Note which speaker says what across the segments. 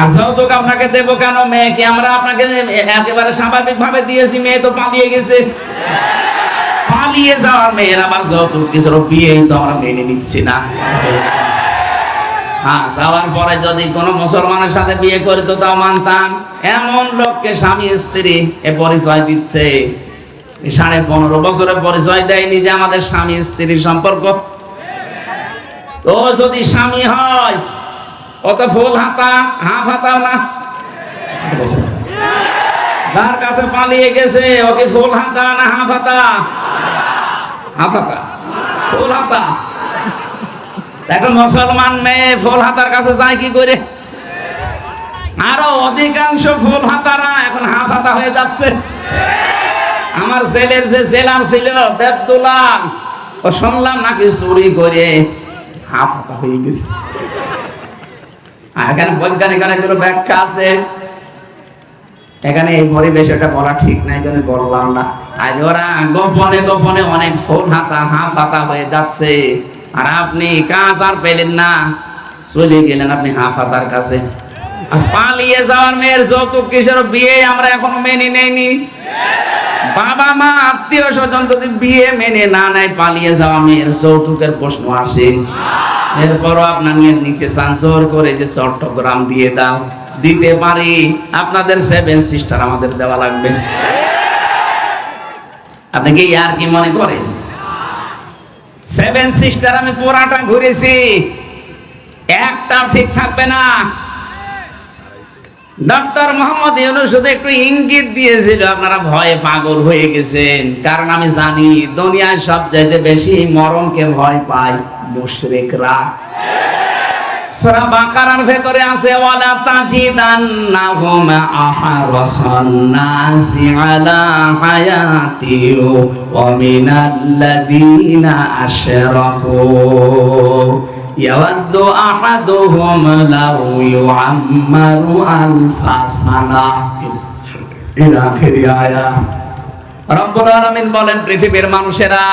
Speaker 1: আর যৌতুক আপনাকে দেবো কেন মেয়েকে? আমরা আপনাকে একেবারে দিয়েছি, মেয়ে তো পালিয়ে গেছে। পালিয়ে যাওয়ার মেয়ের বিয়েই তো আমরা মেনে নিচ্ছি না। হ্যাঁ যাওয়ার পরে যদি কোনো মুসলমানের সাথে বিয়ে করে তাও মানতাম। এমন লোককে স্বামী, স্ত্রী এ পরিচয় দিচ্ছে। সাড়ে পনেরো বছরের পরিচয় দেয়নি যে আমাদের স্বামী, স্ত্রীর সম্পর্ক। তো যদি স্বামী হয় অত ফুল হাতা, হাফ হাতাও না। তার কাছে পালিয়ে গেছে, ওকে ফুল হাতা না হাফ হাতা? হাফ হাতা। ফুল হাতা। একটা মুসলমান মেয়ে ফুল হাতার কাছে যায় কি করে? আরও অধিকাংশ ফুল হাতারা এখন হাফ হাতা হয়ে যাচ্ছে। আমার ছেলের যে জেলার ছিল, দেবদুলাল, ও শুনলাম নাকি চুরি করে হাফ হাতা হয়ে গেছে। এখানে বৈজ্ঞানিক অনেকগুলো ব্যাখ্যা আছে। এখানে এই পরিবেশ এটা বলা ঠিক নাই জন্য বললাম না। আজ ওরা গোপনে গোপনে অনেক ফোন হাতা হাফ হাতা হয়ে যাচ্ছে। আর আপনি কাজ আর পেলেন না, চলে গেলেন আপনি হাফ হাতার কাছে। পালিয়ে যাওয়ার মেয়ের যৌতুক কিসের বিয়ে আমরা এখনও মেনে নেইনি? বাবা মা, আত্মীয় স্বজন যদি বিয়ে মেনে না নেয়, পালিয়ে যাওয়া মেয়ের যৌতুকের প্রশ্ন আসে। এরপরও আপনার নিতে চান জোর করে যে চট্টগ্রাম দিয়ে দাও। দিতে পারি। আপনাদের সেভেন সিস্টার আমাদের দেওয়া লাগবে। আপনি কি আর কি মনে করেন? সেভেন সিস্টার আমি পুরাটা ঘুরেছি। একটাও ঠিক থাকবে না। ডক্টর মোহাম্মদ শুধু একটু ইঙ্গিত দিয়েছিল, আপনারা ভয়ে পাগল হয়ে গেছেন। কারণ আমি জানি, দুনিয়ায় সবচাইতে বেশি মরণকে ভয় পায় মুশরিকরা। সূরা আছে ইয়াওয়াদ্দু আহাদুহুম লাউ ইউআম্মারু আলফা সানা ইলা আখিরি আয়া রব্বুল আলামিন বলেন পৃথিবীর মানুষেরা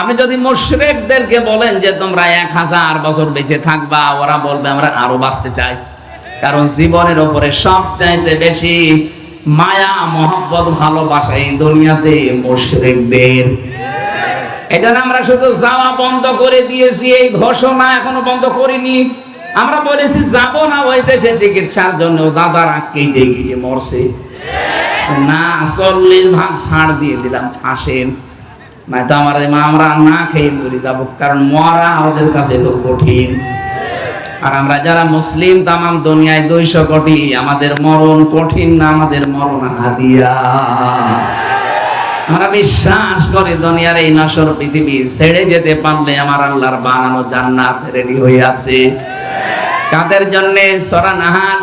Speaker 1: আপনি যদি মুশরিকদেরকে বলেন যে তোমরা এক হাজার বছর বেঁচে থাকবা ওরা বলবে আমরা আরও বাঁচতে চাই। কারণ জীবনের উপরে সবচাইতে বেশি মায়া মহব্বত ভালোবাসা এই দুনিয়াতে মুশরিকদের। এটা আমরা শুধু যাওয়া বন্ধ করে দিয়েছি, এই ঘোষণা এখনও বন্ধ করিনি। আমরা বলেছি, যাব না ওই দেশে চিকিৎসার জন্য। দাদার দেখি যে মরছে। না, চল্লিশ ভাগ ছাড় দিয়ে দিলাম, আসেন। না তো আমার মা, আমরা না খেয়ে মরে যাব, কারণ মরা আমাদের কাছে তো কঠিন। আর আমরা যারা মুসলিম, তামাম দুনিয়ায় দুইশো কোটি, আমাদের মরণ কঠিন না, আমাদের মরণ হাদিয়া। আমরা বিশ্বাস করি দুনিয়ার এই নশর পৃথিবী ছেড়ে যেতে পারলে আমার আল্লাহর বানানো জান্নাত রেডি হয়ে আছে। কাদের জন্য? সরা নাহান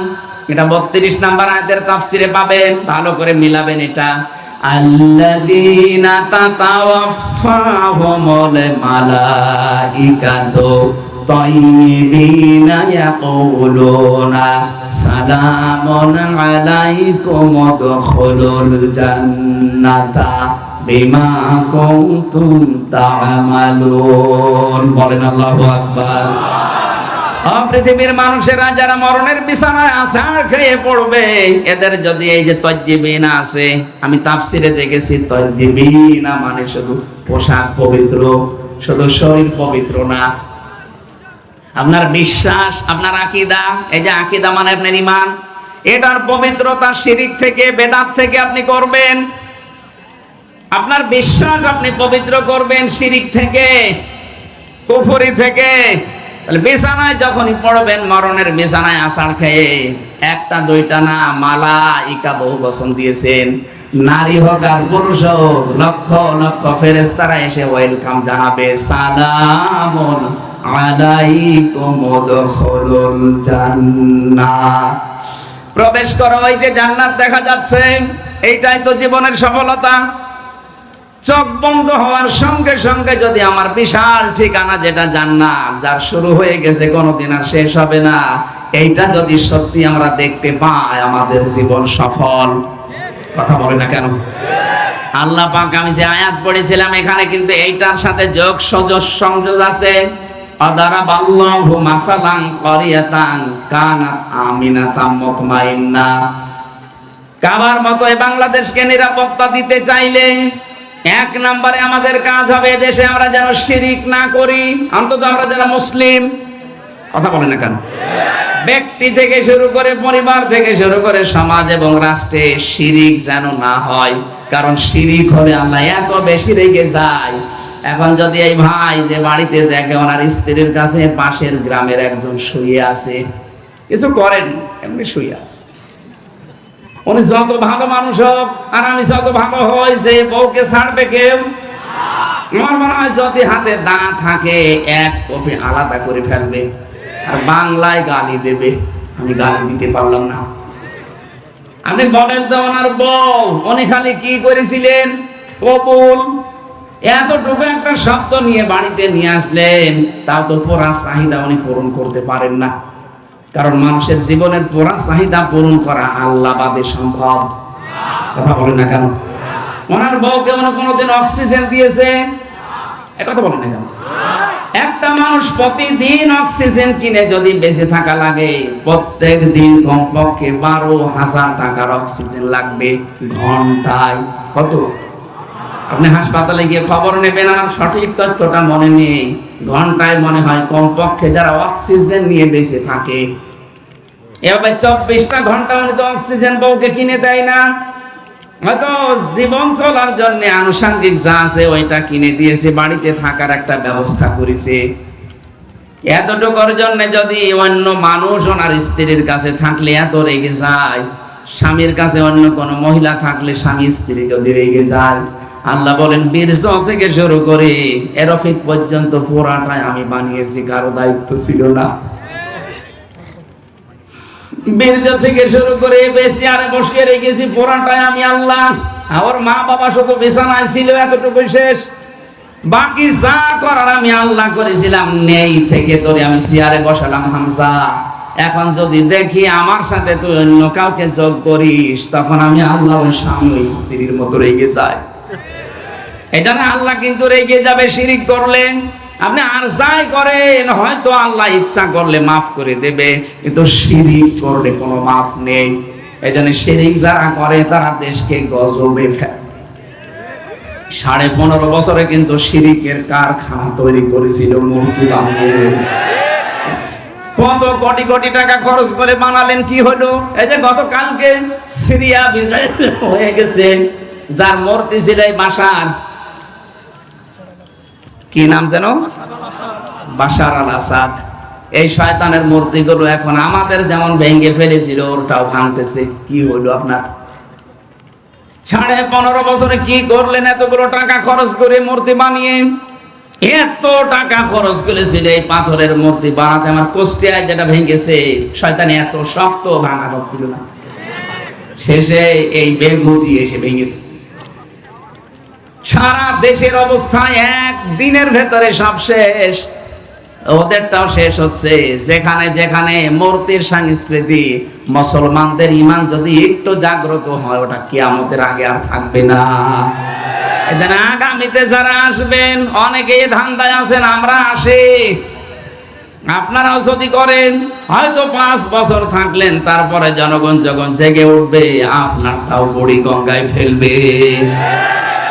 Speaker 1: এটা বত্রিশ নাম্বার আয়াতের তাফসিরে পাবেন। ভালো করে মিলাবেন এটা। আল্লাদিনা তাতাওয়াফাহুমুল মালাইকাতু। طيبين يقولون سلام عليكم ادخلوا الجنة بما كنتم تعملون বলেন আল্লাহু আকবার পৃথিবীর মানুষেরা যারা মরণের বিছানায় আসার খেয়ে পড়বে এদের যদি এই যে তজ্জিবিনা আছে আমি তাফসিরে দেখেছি তজ্জিবিনা মানে শুধু পোশাক পবিত্র শুধু শরীর পবিত্র না আপনার বিশ্বাস, আপনার আকিদা, এই যে আকিদা মানে আপনার ইমান এটার পবিত্রতা শিরিক থেকে, বেদাত থেকে আপনি করবেন। আপনার বিশ্বাস আপনি পবিত্র করবেন শিরিক থেকে, কুফরি থেকে। তাহলে বিছানায় যখনই পড়বেন, মরণের বিছানায় আষাঢ় খেয়ে, একটা, দুইটা না মালা ইকা বহু বসন দিয়েছেন। নারী হোক আর পুরুষ হোক, লক্ষ লক্ষ ফেরেস্তারা এসে ওয়েলকাম জানাবে। সালামুন প্রবেশ করো যে জান্নাত দেখা যাচ্ছে, এইটাই তো জীবনের সফলতা। চোখ বন্ধ হওয়ার সঙ্গে সঙ্গে যদি আমার বিশাল ঠিকানা যেটা জান্নাত, যার শুরু হয়ে গেছে, কোনোদিন আর শেষ হবে না। এইটা যদি সত্যি আমরা দেখতে পাই, আমাদের জীবন সফল। কথা বলে না কেন? আল্লাহ পাক, আমি যে আয়াত পড়েছিলাম এখানে কিন্তু এইটার সাথে যোগ সজস সংযোগ আছে। অদারাব আল্লাহু মাসালান করিয়াতান কানাত আমিনাতাম মুতমাইন্না। কাবার মতো বাংলাদেশকে নিরাপত্তা দিতে চাইলে এক নম্বরে আমাদের কাজ হবে দেশে আমরা যেন শিরিক না করি, অন্তত আমরা যেন মুসলিম। কথা বলেন না কেন? ব্যক্তি থেকে শুরু করে পরিবার থেকে শুরু করে সমাজ এবং রাষ্ট্রে শিরিক যেন না হয়। কারণ শিরিক হলে আল্লাহ এত বেশি রেগে যায়। এখন যদি এই ভাই যে বাড়িতে দেখে ওনার স্ত্রীর কাছে পাশের গ্রামের একজন শুয়ে আছে, কিছু করেন, এমনি শুয়ে আছে। উনি যত ভালো মানুষ হোক, আর আমি যত ভালো হই, যে বউকে ছাড়বে কেউ? আমার মনে হয় যদি হাতে দা থাকে, এক কপি আলাদা করে ফেলবে। আর বাংলায় গালি দেবে। আমি গালি দিতে পারলাম না। আপনি তো ওনার বউ উনি খালি কি করেছিলেন? কবুল। এতটুকু একটা শব্দ নিয়ে বাড়িতে নিয়ে আসলেন, তাও তো পোড়া চাহিদা উনি পূরণ করতে পারেন না। কারণ মানুষের জীবনের পোড়া চাহিদা পূরণ করা আল্লাহ বাদে সম্ভব। কথা বলেন না কেন? ওনার বউকে উনি কোনোদিন অক্সিজেন দিয়েছে? কথা বলেন না কেন? একটা মানুষ প্রতিদিন অক্সিজেন কিনে যদি বেঁচে থাকা লাগে, প্রত্যেক দিন কমপক্ষে বারো হাজার টাকার অক্সিজেন লাগবে ঘন্টায়। কত? আপনি হাসপাতালে গিয়ে খবর নেবেন আর সঠিক তথ্যটা মনে নেই। ঘন্টায় মনে হয় কমপক্ষে যারা অক্সিজেন নিয়ে বেঁচে থাকে। এভাবে চব্বিশটা ঘণ্টা উনি তো অক্সিজেন বউকে কিনে দেয় না। হয়তো জীবন চলার জন্য আনুষঙ্গিক যা আছে ওইটা কিনে দিয়েছে, বাড়িতে থাকার একটা ব্যবস্থা করেছে। এতটুকুর জন্য যদি অন্য মানুষ ওনার স্ত্রীর কাছে থাকলে এত রেগে যায়, স্বামীর কাছে অন্য কোনো মহিলা থাকলে স্বামী স্ত্রী যদি রেগে যায়, আল্লাহ বলেন বীরজ থেকে শুরু করে এরফিক পর্যন্ত পুরাটাই আমি বানিয়েছি, কারও দায়িত্ব ছিল না। বীর্য থেকে শুরু করে বেশি আরে বসিয়ে রেখেছি পুরাটাই আমি আল্লাহ। আমার মা বাবা শুধু বিছানায় ছিল এতটুকু শেষ। বাকি যা করার আমি আল্লাহ করেছিলাম, নেই থেকে তোরে আমি চেয়ারে বসালাম হামজা। এখন যদি দেখি আমার সাথে তুই অন্য কাউকে যোগ করিস, তখন আমি আল্লাহ স্বামী স্ত্রীর মতো রেগে যাই। এটা না আল্লাহ কিন্তু রেগে যাবে, শিরিক করলেন আপনি আর যাই করেন, হয়তো আল্লাহ ইচ্ছা করলে মাফ করে দেবে, কিন্তু শিরিক করলে কোনো মাফ নেই। এই জন্য শিরিক যারা করে, তারা দেশকে গজবে ফেলে। সাড়ে পনেরো বছরে কিন্তু শিরিকের কারখানা তৈরি করেছিল মূর্তি বানিয়ে। কত কোটি কোটি টাকা খরচ করে বানালেন, কি হলো? এই যে গতকালকে সিরিয়া বিজয় হয়ে গেছে, যার মূর্তি ছিল এই বাসার। কি নাম যেন? বাশার আল আসাদ। এই শয়তানের মূর্তিগুলো এখন আমাদের যেমন ভেঙে ফেলেছিল ওটাও ভাঙতেছে। কি হইল আপনার? সাড়ে পনেরো বছরে কি করলেন এতগুলো টাকা খরচ করে মূর্তি বানিয়ে? এত টাকা খরচ করেছিল এই পাথরের মূর্তি বানাতে। আমার কোষ্টিয়ায় যেটা ভেঙেছে, শয়তান এত শক্ত ভাঙা হচ্ছিল না। শেষে এই বেগু দিয়ে এসে ভেঙেছে। সারা দেশের অবস্থা এক দিনের ভেতরে সব শেষ। ওদেরটাও শেষ হচ্ছে। যেখানে যেখানে মূর্তির সংস্কৃতি, মুসলমানদের ইমান যদি একটু জাগ্রত হয়, ওটা কিয়ামতের আগে আর থাকবে না। আগামীতে যারা আসবেন অনেকে এই ধান্দায় আছেন, আমরা আসি। আপনারাও যদি করেন, হয়তো পাঁচ বছর থাকলেন, তারপরে জনগণ যখন জেগে উঠবে, আপনারটাও বুড়ি গঙ্গায় ফেলবে।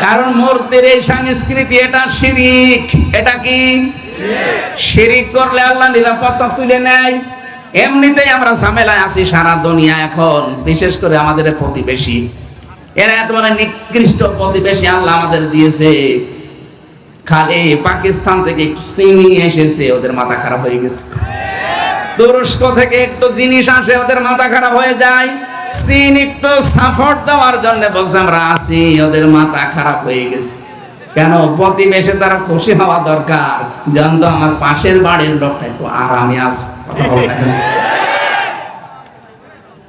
Speaker 1: কারণ মূর্তির এই সংস্কৃতি, এটা শিরিক। এটা কি? শিরিক করলে আল্লাহ নিরাপত্তা তুলে নেয়। এমনিতেই আমরা ঝামেলায় আছি সারা দুনিয়া এখন, বিশেষ করে আমাদের প্রতিবেশী। এরা এত মানে নিকৃষ্ট প্রতিবেশী আল্লাহ আমাদের দিয়েছে। খালি পাকিস্তান থেকে চিনি এসেছে, ওদের মাথা খারাপ হয়ে গেছে। তুরস্ক থেকে একটু জিনিস আসে, ওদের মাথা খারাপ হয়ে যায়। একটু দেওয়ার জন্য বলছে, আমরা ওদের মাথা খারাপ হয়ে গেছে। কেন? প্রতিবেশে তারা খুশি হওয়া দরকার। যেন তো আমার পাশের বাড়ির লোকটা একটু আরামে?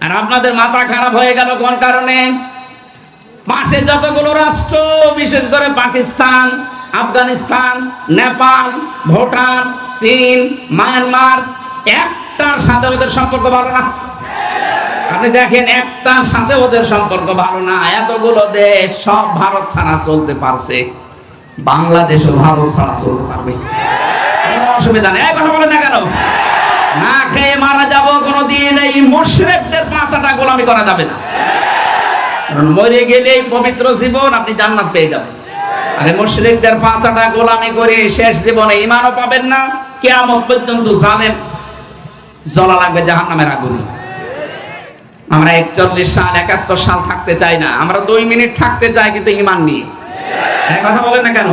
Speaker 1: আর আপনাদের মাথা খারাপ হয়ে গেল কোন কারণে? পাশে যতগুলো রাষ্ট্র, বিশেষ করে পাকিস্তান, আফগানিস্তান, নেপাল, ভুটান, চীন, মায়ানমার, একটার সাথে ওদের সম্পর্ক ভালো না। আপনি দেখেন একটার সাথে ওদের সম্পর্ক ভালো না, এতগুলো দেশ, সব ভারত ছাড়া চলতে পারছে। বাংলাদেশও ভারত ছাড়া চলতে পারবে। অসুবিধা নেই। কথা বলে না কেন? না খেয়ে মারা যাব কোনোদিন, এই মুশরিকদের পাঁচাটা গোলামি করা যাবে না। কারণ মরে গেলে এই পবিত্র জীবন আপনি জান্নাত পেয়ে যাবেন। আরে মুশরিকদের পাঁচাটা গোলামি করে শেষ জীবনে ইমানও পাবেন না, কিয়ামত পর্যন্ত জানেন জ্বলা লাগবে জাহান্নামের আগুনে। আমরা একচল্লিশ সাল একাত্তর সাল থাকতে চাই না। আমরা দুই মিনিট থাকতে চাই কিন্তু ইমান নিয়ে। হ্যাঁ কথা বলেন না কেন?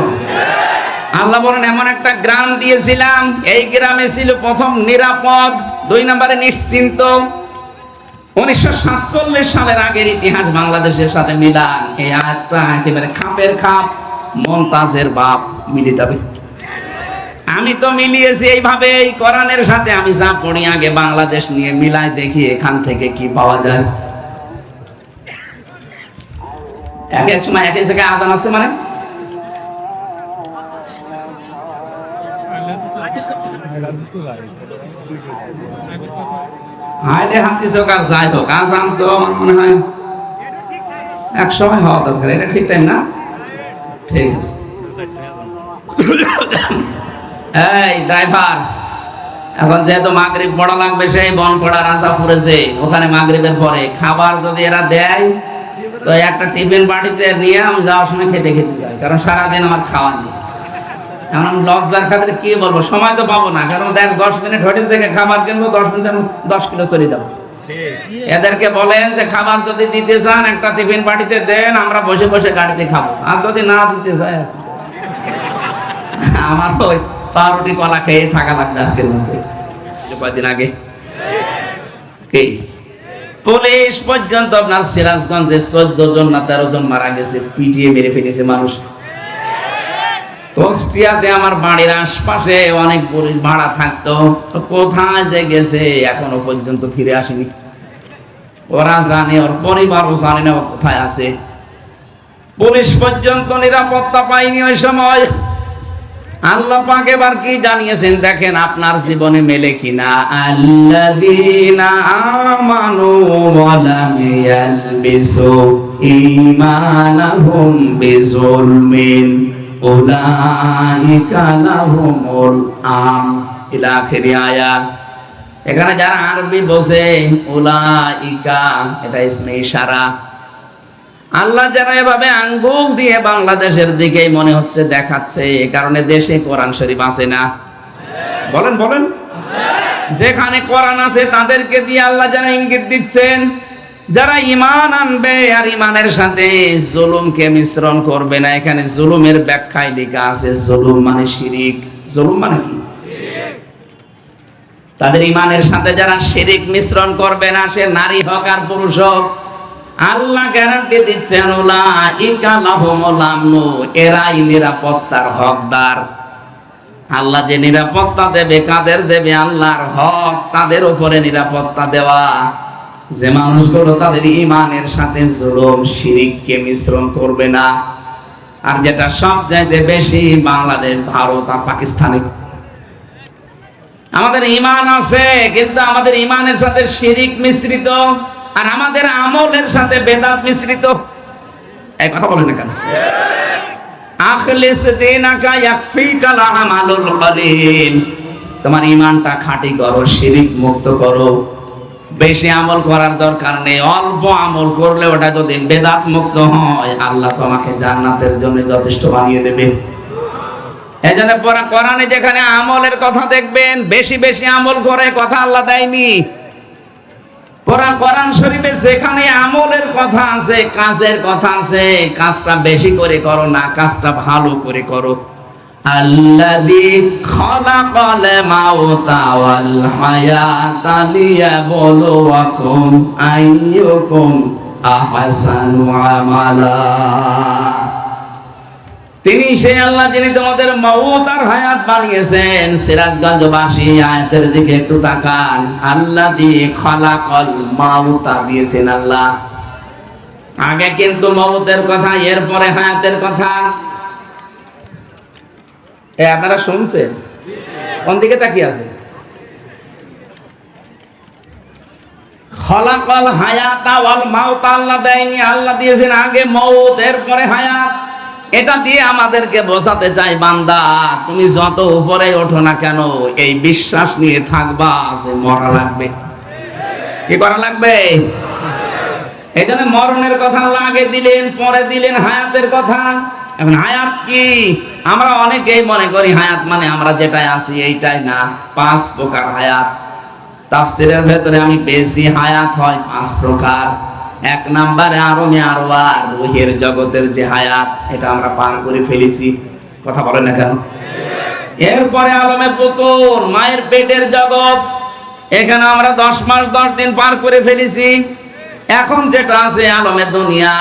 Speaker 1: আল্লাহ বলেন, এমন একটা গ্রাম দিয়েছিলাম, এই গ্রামে ছিল প্রথম নিরাপদ, দুই নম্বরে নিশ্চিন্ত। উনিশশো সাতচল্লিশ সালের আগের ইতিহাস বাংলাদেশের সাথে মিলান। এই আয়াতটা একেবারে খাপের খাপ, মমতাজের বাপ মিলে যাবে আমি তো মিলিয়েছি এইভাবে, এই কোরআনের সাথে। আমি যা পড়ি, আগে বাংলাদেশ নিয়ে মিলাই দেখি এখান থেকে কি পাওয়া যায়। এক এক সময়, এক জায়গায় আজান আছে মানে? সকার যাই হোক তো আমার মনে হয় এক সময় হওয়া দরকার। এটা ঠিক টাইম না? ঠিক আছে। এই ড্রাইভার, এখন যেহেতু মাগরিব পড়া লাগবে, সেই বন পড়ার আশা পড়েছে, ওখানে মাগরিবের পরে। খাবার যদি এরা দেয়, তো একটা টিফিন বাড়িতে নিয়ে আমি যাওয়ার সময় খেতে খেতে যাই, কারণ সারাদিন আমার খাওয়া নেই। এখন আমি লজ্জার খাতিরে কি বলব, সময় তো পাবো না, কারণ দেখ, দশ মিনিট হোটেল থেকে খাবার কিনবো, দশ মিনিট আমি দশ কিলো চলে যাব এদেরকে বলেন যে, খাবার যদি দিতে চান, একটা টিফিন বাড়িতে দেন, আমরা বসে বসে গাড়িতে খাব। আর যদি না দিতে চায়, আমার ওই পাউরুটি কলা খেয়ে থাকা লাগবে আজকের মধ্যে। কয়দিন আগে? কি? পুলিশ পর্যন্ত আপনার সিরাজগঞ্জে চোদ্দ জন না তেরো জন মারা গেছে, পিটিয়ে মেরে ফেলেছে মানুষ। কুষ্টিয়াতে আমার বাড়ির আশপাশে অনেক পুলিশ ভাড়া থাকতো, তো কোথায় যে গেছে এখনও পর্যন্ত ফিরে আসেনি। ওরা জানে, ওর পরিবারও জানে না কোথায় আছে। পুলিশ পর্যন্ত নিরাপত্তা পায়নি ওই সময়। আল্লাহ পাক এবার কি জানিয়েছেন? দেখেন আপনার জীবনে মেলে কিনা। আল্লাযীনা আয়াত এখানে যারা আরবি বসে উলাইকা, এটা ইসমে ইশারা। আল্লাহ যারা এভাবে আঙ্গুল দিয়ে বাংলাদেশের দিকেই মনে হচ্ছে দেখাচ্ছে, এ কারণে দেশে কোরআন শরীফ আছে না? বলেন বলেন। যেখানে কোরআন আছে, তাদেরকে দিয়ে আল্লাহ যারা ইঙ্গিত দিচ্ছেন, যারা ইমান আনবে আর ইমানের সাথে জুলুমকে মিশ্রণ করবে না, এখানে জুলুমের ব্যাখ্যায় লেখা আছে, জুলুম মানে শিরিক। জুলুম মানে কি? তাদের ইমানের সাথে যারা শিরিক মিশ্রণ করবে না, সে নারী হোক আর পুরুষ হোক আল্লাহ গ্যারান্টি দিচ্ছেন এরাই নিরাপত্তার হকদার। আল্লাহ যে নিরাপত্তা দেবে, কাদের দেবে? আল্লাহর হক তাদের উপরে নিরাপত্তা দেওয়া। যে মানুষগুলো তাদের ইমানের সাথে জুলুম, শিরিককে মিশ্রণ করবে না। আর যেটা সব চাইতে বেশি বাংলাদেশ, ভারত আর পাকিস্তানে। আমাদের ইমান আছে, কিন্তু আমাদের ইমানের সাথে শিরিক মিশ্রিত। আর আমাদের আমলের সাথে বেদাত মিশ্রিত। এক কথা বলেন কেন? আখলিস কলিল তোমার ইমানটা খাঁটি করো, শিরিক মুক্ত করো। বেশি আমল করার দরকার নেই, অল্প আমল করলে ওটা যদি বেদাত মুক্ত হয়, আল্লাহ তোমাকে জান্নাতের জন্য যথেষ্ট বানিয়ে দেবে। এই জন্য কোরআনে যেখানে আমলের কথা দেখবেন, বেশি বেশি আমল করে কথা আল্লাহ দেয়নি। পরা কোরআন শরীফে যেখানে আমলের কথা আছে, কাজের কথা আছে কাজটা বেশি করে করো না, কাজটা ভালো করে করো। আল্লাযী তিনি সেই আল্লাহ যিনি তোমাদের মৌত আর হায়াত বানিয়েছেন, সিরাজগঞ্জবাসী, আয়াতের দিকে একটু তাকান। আল্লাহ দিয়ে খলাকল মাউতা দিয়েছেন আল্লাহ। আগে কিন্তু মৌতের কথা, এরপরে হায়াতের কথা। এ, আপনারা শুনছেন? কোন দিকে তাকিয়ে আছে খলাকল হায়াতা ওয়াল মাউতা, আল্লাহ দেয়নি, আল্লাহ দিয়েছেন আগে মৌত এরপরে হায়াত। এটা দিয়ে আমাদেরকে বোঝাতে চাই, বান্দা, তুমি যত উপরে ওঠো না কেন, এই বিশ্বাস নিয়ে থাকবা যে মরা লাগবে। কি করা লাগবে? জন্য মরণের কথা লাগে দিলেন, পরে দিলেন হায়াতের কথা। এখন হায়াত কি? আমরা অনেকেই মনে করি হায়াত মানে আমরা যেটাই আছি এইটাই না, পাঁচ প্রকার হায়াত। তাফসিরের ভেতরে আমি পেয়েছি, হায়াত হয় পাঁচ প্রকার। এক নাম্বারে আরমে আরও আর রুহের জগতের যে হায়াত, এটা আমরা পার করে ফেলেছি। কথা বলে না কেন? এরপরে আলমে পুতুল, মায়ের পেটের জগৎ, এখানে আমরা দশ মাস, দশ দিন পার করে ফেলেছি। এখন যেটা আছে আলমে দুনিয়া,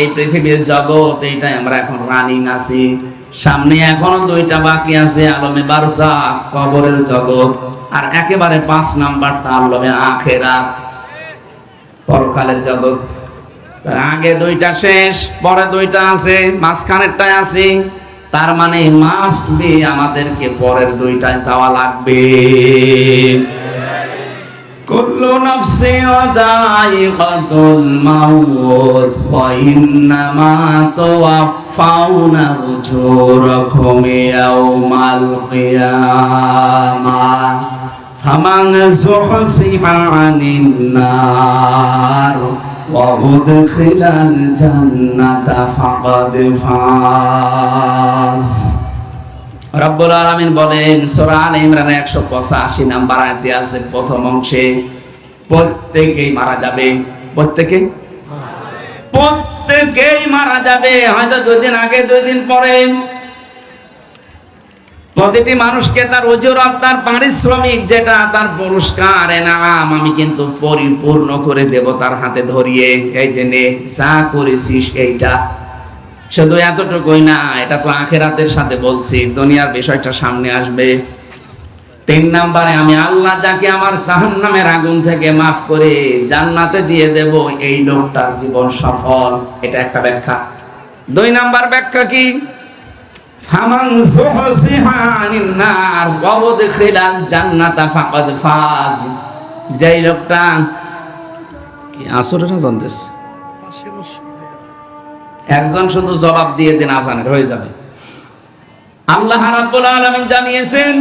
Speaker 1: এই পৃথিবীর জগৎ, এইটাই আমরা এখন রানিং আছি সামনে এখনও দুইটা বাকি আছে, আলমে বারসা, কবরের জগৎ, আর একেবারে পাঁচ নাম্বারটা আলমে আখেরা পরকালের জগৎ। তার আগে দুইটা শেষ, পরে দুইটা আছে, মাঝখানেরটায় আছে। তার মানে মাস্ট বি আমাদেরকে পরের দুইটায় যাওয়া লাগবে। কুল্লু নাফসি যায়িকাতুল মাউত ওয়া ইন্নামা তুওয়াফাউনা উজুরাকুম কিয়ামাহ ফামান যুহসিহা আনিন নার وأدخل الجنة فقد فاز রব্বুল আলামিন বলেন সূরা আলে ইমরানের 185 নাম্বার আয়াতে আছে প্রথম অংশে প্রত্যেকেই মারা যাবে প্রত্যেকে প্রত্যেকেই মারা যাবে হয়তো দুই দিন আগে দুই দিন পরে প্রতিটি মানুষকে তার অজুরত তার পারিশ্রমিক যেটা তার পুরস্কার, এনাম আমি কিন্তু পরিপূর্ণ করে দেব তার হাতে ধরিয়ে। এই যে নে, যা করেছিস এইটা। শুধু এতটুকুই না, এটা তো আখেরাতের সাথে বলছি, দুনিয়ার বিষয়টা সামনে আসবে। তিন নাম্বারে, আমি আল্লাহ যাকে আমার জাহান্নামের আগুন থেকে মাফ করে জান্নাতে দিয়ে দেব, এই লোকটার জীবন সফল। এটা একটা ব্যাখ্যা। দুই নাম্বার ব্যাখ্যা কি? ফামান নার ওয়া উদখিলাল জান্নাতা ফাকাদ ফাজ। যেই লোকটা কি আসরের জানতেছ একজন শুধু জবাব দিয়ে দিন আজানের, হয়ে যাবে। আল্লাহ রাব্বুল আলামিন জানিয়েছেন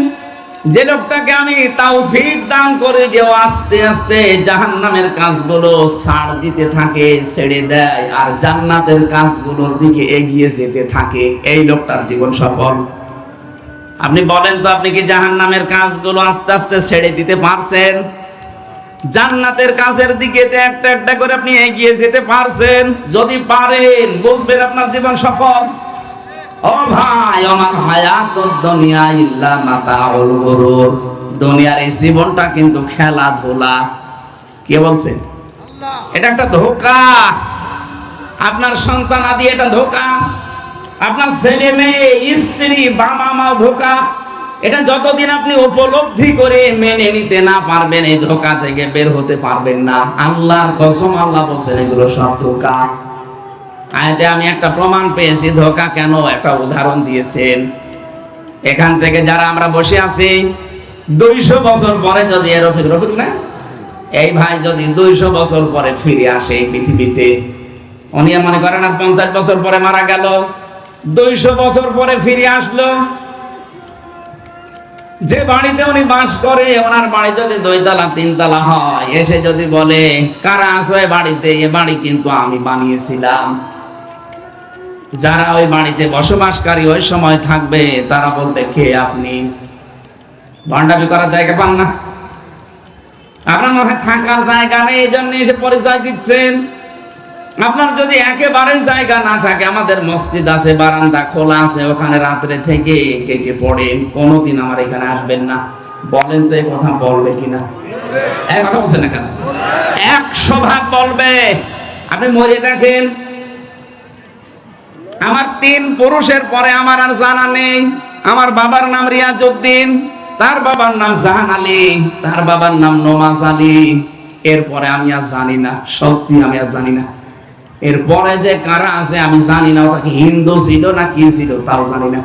Speaker 1: যে লোকটাকে আমি তাও তাওফিক দান করে যে আস্তে আস্তে জাহান্নামের কাজগুলো ছাড় দিতে থাকে, ছেড়ে দেয়, আর জান্নাতের কাজগুলোর দিকে এগিয়ে যেতে থাকে। এই লোকটার জীবন সফল। আপনি বলেন তো, আপনি কি জাহান্নামের কাজগুলো আস্তে আস্তে ছেড়ে দিতে পারছেন? জান্নাতের কাজের দিকে একটা একটা করে আপনি এগিয়ে যেতে পারছেন। যদি পারেন, বুঝবেন আপনার জীবন সফল। ও ভাই আমার হায়াত দুনিয়া ইল্লা মাতাউল গুরুর দুনিয়ার এই জীবনটা কিন্তু খেলাধুলা। কে বলছে? এটা একটা ধোকা। আপনার সন্তান আদি এটা ধোকা। আপনার ছেলে মেয়ে স্ত্রী বাবা মা ধোকা। এটা যতদিন আপনি উপলব্ধি করে মেনে নিতে না পারবেন এই ধোকা থেকে বের হতে পারবেন না। আল্লাহর কসম আল্লাহ বলছেন এগুলো সব ধোকা। আয়তে আমি একটা প্রমাণ পেয়েছি, ধোকা কেন একটা উদাহরণ দিয়েছেন। এখান থেকে যারা আমরা বসে আছি, দুইশো বছর পরে যদি রফিক রফিক না, এই ভাই যদি দুইশো বছর পরে ফিরে আসে এই পৃথিবীতে, উনি মনে করেন আর পঞ্চাশ বছর পরে মারা গেল, দুইশো বছর পরে ফিরে আসলো। যে বাড়িতে উনি বাস করে, ওনার বাড়ি যদি দুইতলা, তিনতলা হয়, এসে যদি বলে, কারা আসো বাড়িতে? এ বাড়ি কিন্তু আমি বানিয়েছিলাম। যারা ওই বাড়িতে বসবাসকারী ওই সময় থাকবে, তারা বলবে, কে আপনি? ভান্ডামি করার জায়গা পান না। আপনার মনে থাকার জায়গা নেই এই জন্য এসে পরিচয় দিচ্ছেন। আপনার যদি একেবারে জায়গা না থাকে, আমাদের মসজিদ আছে, বারান্দা খোলা আছে, ওখানে রাত্রে থেকে কেটে পড়ে, কোনোদিন আমার এখানে আসবেন না। বলেন তো এই কথা বলবে কিনা? এক কথা বলছেন না কেন? একশো ভাগ বলবে। আপনি মরে রাখেন আমার তিন পুরুষের পরে আমার আর জানা নেই। আমার বাবার নাম রিয়াজউদ্দিন, তার বাবার নাম জাহান আলী, তার বাবার নাম নমাজ আলী। এরপরে আমি আর জানি না, সত্যি আমি আর জানি না। এরপরে যে কারা আছে আমি জানি না, ওটা কি হিন্দু ছিল না কি ছিল, তাও জানি না।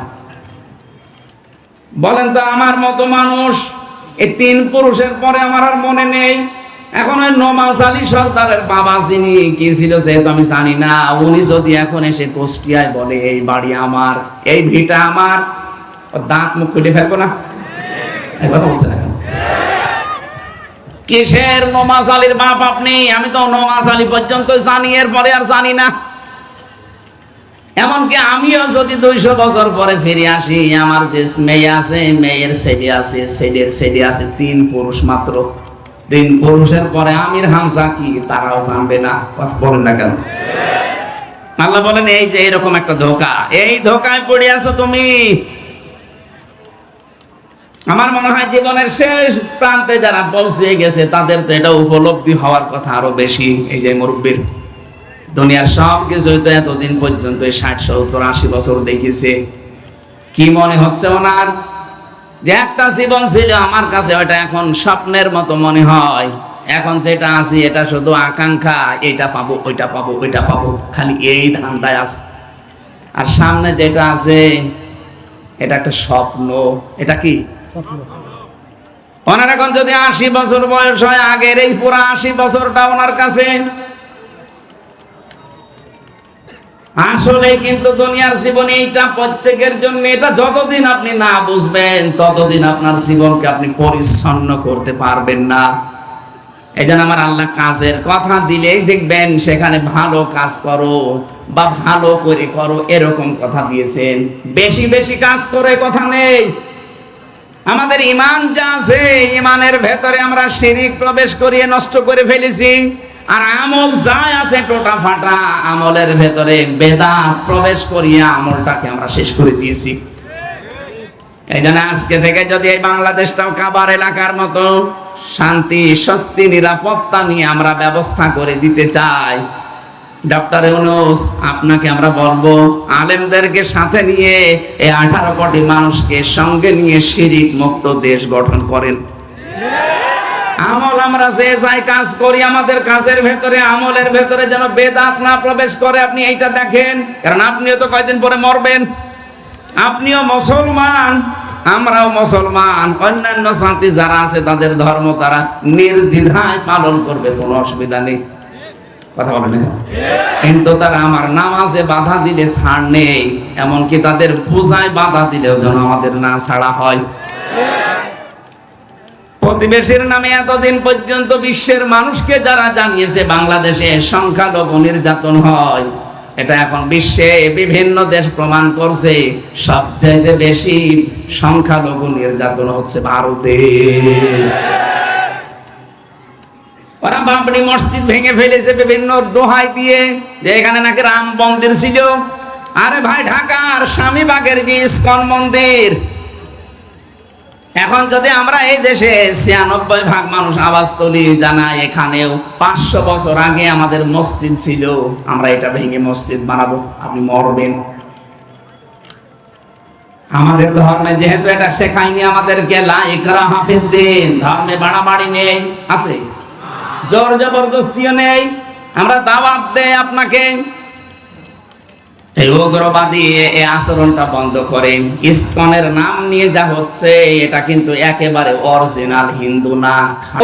Speaker 1: বলেন তো, আমার মতো মানুষ, এই তিন পুরুষের পরে আমার আর মনে নেই। এখন ওই নমাজ আলী সর্দারের বাবা যিনি, কি ছিল সে তো আমি জানি না, উনি যদি এখন এসে কুষ্টিয়ায় বলে, এই বাড়ি আমার, এই ভিটা আমার দাঁত মুখ খুলে ফেলব না? কথা বলছে না কিসের নমাজ আলীর বাপ আপনি? আমি তো নমাজ আলী পর্যন্ত জানি, এরপরে আর জানি না। এমনকি আমিও যদি দুইশো বছর পরে ফিরে আসি, আমার যে মেয়ে আছে, মেয়ের ছেলে আছে, ছেলের ছেলে আছে, তিন পুরুষ মাত্র। তিন পুরুষের পরে আমির হামজা কি, তারাও জানবে না। কথা বলেন না কেন? আল্লাহ বলেন, এই যে এরকম একটা ধোকা। এই ধোকায় পড়ে আছো তুমি। আমার মনে হয় জীবনের শেষ প্রান্তে যারা পৌঁছে গেছে, তাদের তো এটা উপলব্ধি হওয়ার কথা আরও বেশি। এই যে মুরব্বীর, দুনিয়ার সব কিছু তো এতদিন পর্যন্ত ষাট, সত্তর, আশি বছর দেখেছে। কি মনে হচ্ছে ওনার? যে একটা জীবন ছিল আমার কাছে ওটা এখন স্বপ্নের মতো মনে হয়। এখন যেটা আছি, এটা শুধু আকাঙ্ক্ষা, এটা পাবো, ওইটা পাবো ওইটা পাবো, খালি এই ধান্দায় আছে। আর সামনে যেটা আছে, এটা একটা স্বপ্ন। এটা কি? ওনার এখন যদি আশি বছর বয়স হয়, আগের এই পুরো আশি বছরটা ওনার কাছে আসলে কিন্তু দুনিয়ার জীবনে এইটা প্রত্যেকের জন্য, এটা যতদিন আপনি না বুঝবেন, ততদিন আপনার জীবনকে আপনি পরিচ্ছন্ন করতে পারবেন না। এই আমার আল্লাহ কাজের কথা দিলেই দেখবেন, সেখানে ভালো কাজ করো বা ভালো করে করো, এরকম কথা দিয়েছেন। বেশি বেশি কাজ করে কথা নেই। আমাদের ইমান যা আছে, ইমানের ভেতরে আমরা শিরিক প্রবেশ করিয়ে নষ্ট করে ফেলেছি। আর আমল যাই আছে টোটা ফাটা, আমলের ভেতরে বেদা প্রবেশ করিয়া আমলটাকে আমরা শেষ করে দিয়েছি। এই জন্য আজকে থেকে যদি এই বাংলাদেশটাও কাবার এলাকার মতো শান্তি, স্বস্তি, নিরাপত্তা নিয়ে আমরা ব্যবস্থা করে দিতে চাই ডক্টর ইউনুস, আপনাকে আমরা বলব, আলেমদেরকে সাথে নিয়ে এই আঠারো কোটি মানুষকে সঙ্গে নিয়ে শিরিক মুক্ত দেশ গঠন করেন। আমল আমরা যে যাই কাজ করি, আমাদের কাজের ভেতরে, আমলের ভেতরে যেন বেদাত না প্রবেশ করে। আপনি এইটা দেখেন। কারণ আপনিও তো কয়দিন পরে মরবেন। আপনিও মুসলমান, আমরাও মুসলমান। অন্যান্য জাতি যারা আছে, তাদের ধর্ম তারা নির্দ্বিধায় পালন করবে, কোনো অসুবিধা নেই। কথা বলেন কিন্তু তারা আমার নামাজে বাধা দিলে ছাড় নেই। এমনকি তাদের পূজায় বাধা দিলেও যেন আমাদের না ছাড়া হয়। প্রতিবেশীর নামে এতদিন পর্যন্ত বিশ্বের মানুষকে যারা জানিয়েছে বাংলাদেশে সংখ্যালঘু নির্যাতন হয়, এটা এখন বিশ্বে বিভিন্ন দেশ প্রমাণ করছে, সবচাইতে বেশি সংখ্যালঘু নির্যাতন হচ্ছে ভারতে। ওরা বাবরি মসজিদ ভেঙে ফেলেছে বিভিন্ন দোহাই দিয়ে, যে এখানে নাকি রাম মন্দির ছিল। আরে ভাই, ঢাকার স্বামীবাগের যে ইস্কন মন্দির এখন যদি আমরা এই দেশে ছিয়ানব্বই ভাগ মানুষ আওয়াজ তুলি জানাই এখানেও পাঁচশো বছর আগে আমাদের মসজিদ ছিল, আমরা এটা ভেঙে মসজিদ বানাবো, আপনি মরবেন। আমাদের ধর্মে যেহেতু এটা শেখায়নি আমাদেরকে, লা ইকরা হাফিজ দিন, ধর্মে বাড়াবাড়ি নেই, আছে? জোর জবরদস্তিও নেই। আমরা দাওয়াত দেয় আপনাকে এই উগ্রবাদী এই আচরণটা বন্ধ করেন ইসকনের নাম নিয়ে যা হচ্ছে, এটা কিন্তু একেবারে অরিজিনাল হিন্দু না।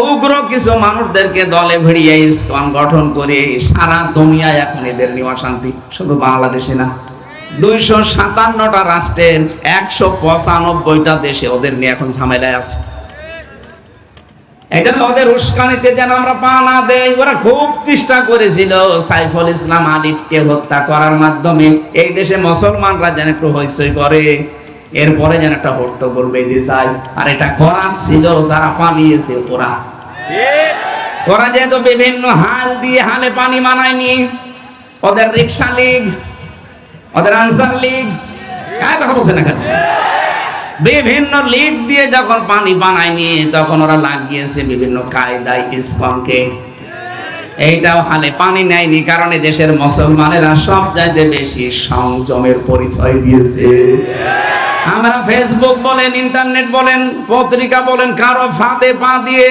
Speaker 1: উগ্র কিছু মানুষদেরকে দলে ভিড়িয়ে গঠন করে সারা এখন এদের শুধু বাংলাদেশে না, দুইশো সাতান্নটা রাষ্ট্রের একশো পঁচানব্বইটা দেশে ওদের নিয়ে এখন ঝামেলায় আছে। এটা ওদের উস্কানিতে যেন আমরা পা না দেই, ওরা খুব চেষ্টা করেছিল সাইফুল ইসলাম আলিফকে হত্যা করার মাধ্যমে। এই দেশে মুসলমানরা যেন একটু হইচই করে, এরপরে যেন একটা হট্টগোল বেঁধে যায় আর এটা করার ছিল, যারা পালিয়েছে ওরা। ওরা যেহেতু বিভিন্ন হাল দিয়ে হালে পানি মানায়নি ওদের রিক্সা লীগ, ওদের আনসার লীগ কথা বলছে না কেন বিভিন্ন লিগ দিয়ে যখন পানি বানায়নি, তখন ওরা লাগিয়েছে বিভিন্ন কায়দায় ইসকনকে। এইটাও হালে পানি নেয়নি, কারণে দেশের মুসলমানেরা সব চাইতে বেশি সংযমের পরিচয় দিয়েছে। আমরা ফেসবুক বলেন ইন্টারনেট বলেন, পত্রিকা বলেন, কারও ফাঁদে পা দিয়ে,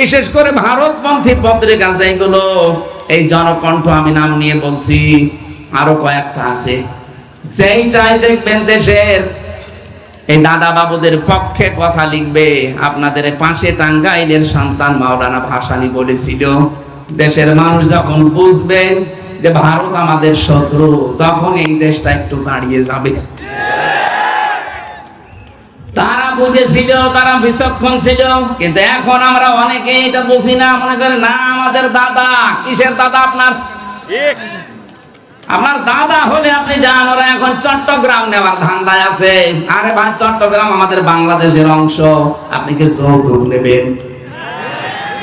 Speaker 1: বিশেষ করে ভারতপন্থী পত্রিকা যেগুলো, এই জনকণ্ঠ আমি নাম নিয়ে বলছি, আরও কয়েকটা আছে। যেইটাই দেখবেন দেশের এই দাদা বাবুদের পক্ষে কথা লিখবে। আপনাদের পাশে টাঙ্গাইলের সন্তান মাওলানা ভাসানি বলেছিল, দেশের মানুষ যখন বুঝবে যে ভারত আমাদের শত্রু, তখন এই দেশটা একটু দাঁড়িয়ে যাবে। তারা বুঝেছিল, তারা বিচক্ষণ ছিল, কিন্তু এখন আমরা অনেকে এটা বুঝি না, মনে করে না, আমাদের দাদা, কিসের দাদা আপনার? আপনার দাদা হলে আপনি যান ওরা এখন চট্টগ্রাম নেওয়ার ধান্দায় আছে। আরে ভাই, চট্টগ্রাম আমাদের বাংলাদেশের অংশ। আপনি কি যৌতুক নেবেন?